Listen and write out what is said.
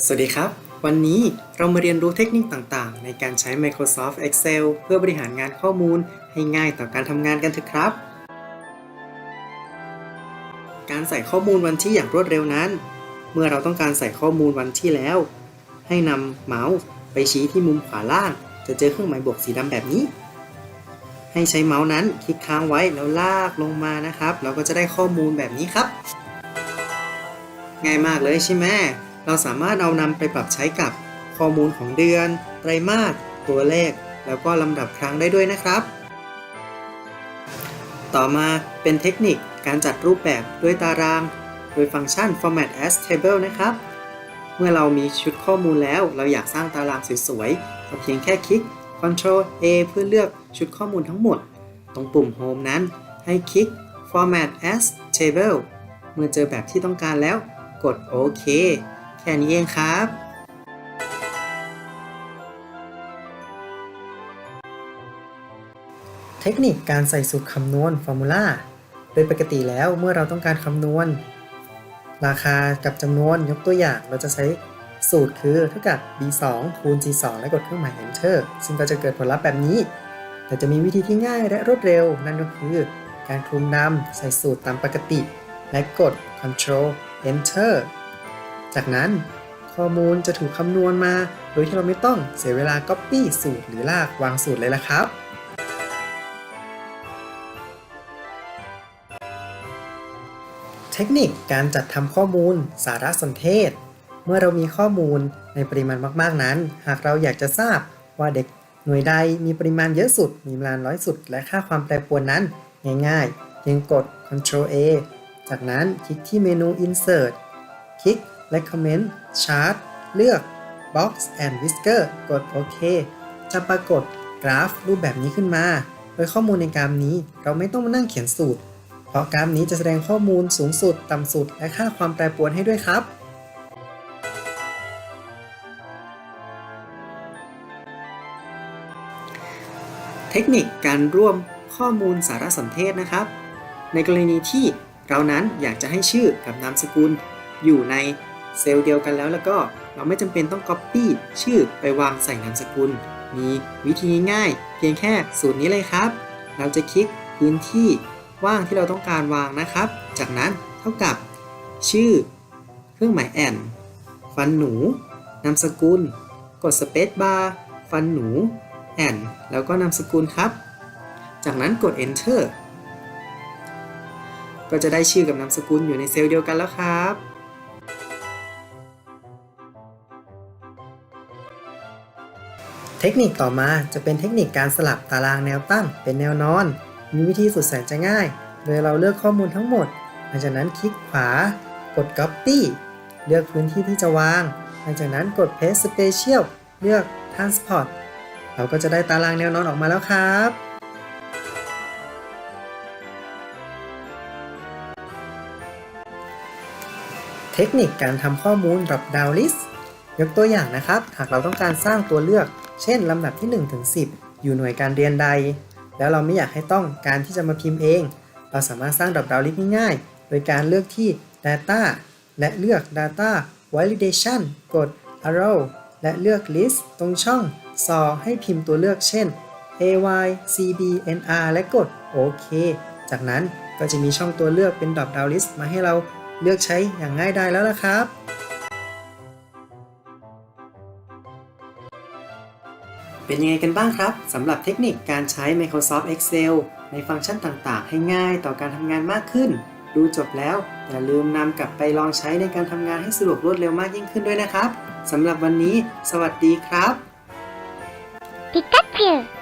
สวัสดีครับ วันนี้เรามาเรียนรู้เทคนิคต่างๆ ในการใช้ Microsoft Excel เพื่อบริหารงานข้อมูลให้ง่ายต่อการทำงานกันเถอะครับ การใส่ข้อมูลวันที่อย่างรวดเร็วนั้น เมื่อเราต้องการใส่ข้อมูลวันที่แล้ว ให้นำเมาส์ไปชี้ที่มุมขวาล่าง จะเจอเครื่องหมายบวกสีดำแบบนี้ ให้ใช้เมาส์นั้นคลิกค้างไว้แล้วลากลงมานะครับ เราก็จะได้ข้อมูลแบบนี้ครับ ง่ายมากเลยใช่ไหม เราสามารถเอานำไปปรับใช้กับข้อมูลของเดือน ไตรมาส ตัวเลข แล้วก็ลำดับครั้งได้ด้วยนะครับ ต่อมาเป็นเทคนิคการจัดรูปแบบด้วยตาราง โดยฟังก์ชัน format as table นะครับ เมื่อเรามีชุดข้อมูลแล้วเราอยากสร้างตารางสวยๆเราเพียงแค่คลิก Ctrl A เพื่อเลือกชุดข้อมูลทั้งหมด ตรงปุ่ม Home นั้นให้คลิก format as table เมื่อเจอแบบที่ต้องการแล้ว กดโอเค แค่นี้เองครับเทคนิคการใส่สูตรคำนวณ formula โดยปกติแล้วเมื่อเราต้องการคำนวณ ราคากับจำนวนยกตัวอย่างเราจะใช้สูตรคือเท่ากับ b2 คูณ g2 และกดเครื่องหมาย enter ซึ่งก็จะเกิดผลลัพธ์แบบนี้ แต่จะมีวิธีที่ง่ายและรวดเร็ว นั่นก็คือ การคลุมดำใส่สูตรตามปกติ และกด control Enter จากนั้นข้อมูลจะถูกคำนวณมา โดยที่เราไม่ต้องเสียเวลา Copy สูตรหรือลากวางสูตรเลยละครับ เทคนิคการจัดทำข้อมูล สารสนเทศ เมื่อเรามีข้อมูลในปริมาณมากๆนั้น หากเราอยากจะทราบว่าเด็กหน่วยใดมีปริมาณเยอะสุด มีปริมาณน้อยสุด และค่าความแปรปรวนนั้นง่ายๆเพียงกด Ctrl A จากนั้นคลิกที่เมนู Insert คลิก Recommend Chart เลือก Box and Whisker กดโอเค จะปรากฏกราฟรูปแบบนี้ขึ้นมา โดยข้อมูลในกราฟนี้เราไม่ต้องมานั่งเขียนสูตร เพราะกราฟนี้จะแสดงข้อมูลสูงสุด ต่ำสุด และค่าความแปรปรวนให้ด้วยครับเทคนิคการร่วมข้อมูลสารสนเทศนะครับ ในกรณีที่เรานั้นอยากจะให้ชื่อกับนามสกุลอยู่ใน เซลล์เดียวกันแล้วแล้วก็เราไม่จำเป็นต้อง Copy ชื่อไปวางใส่นามสกุล มีวิธีง่าย เพียงแค่สูตรนี้เลยครับ เราจะคลิกพื้นที่ว่างที่เราต้องการวางนะครับ จากนั้นเท่ากับ ชื่อ เครื่องหมายแอนฟันหนู นามสกุล กด Space Bar ฟันหนูแอนแล้วก็นามสกุลครับ จากนั้นกด Enter ก็จะได้ชื่อกับนามสกุลอยู่ในเซลล์เดียวกันแล้วครับ เทคนิคต่อมาจะเป็นเทคนิคการสลับตารางแนวตั้งเป็นแนวนอน มีวิธีสุดแสนจะง่าย โดยเราเลือกข้อมูลทั้งหมด หลังจากนั้นคลิกขวา กด Copy เลือกพื้นที่ที่จะวาง หลังจากนั้นกด Paste Special เลือก Transport เราก็จะได้ตารางแนวนอนออกมาแล้วครับ เทคนิคการทำข้อมูล drop down list ยกตัวอย่างนะครับ หากเราต้องการสร้างตัวเลือก เช่นลำดับที่ 1 ถึง 10 อยู่หน่วยการเรียนใด แล้วเราไม่อยากให้ต้องการที่จะมาพิมพ์เอง เราสามารถสร้าง drop down list ง่ายๆ โดยการเลือกที่ data และเลือก data validation กด arrow และเลือก list ตรงช่องซอให้พิมพ์ตัวเลือกเช่น ay cb nr และกดโอเค จากนั้นก็จะมีช่องตัวเลือกเป็น drop down list มาให้เราเลือกใช้อย่างง่ายดายแล้วล่ะครับ เป็นยังไงกันบ้างครับสำหรับเทคนิคการใช้ Microsoft Excel ในฟังก์ชันต่างๆ ให้ง่ายต่อการทำงานมากขึ้น ดูจบแล้ว อย่าลืมนำกลับไปลองใช้ในการทำงานให้สะดวกรวดเร็วมากยิ่งขึ้นด้วยนะครับสำหรับวันนี้ สวัสดีครับ Pikachu!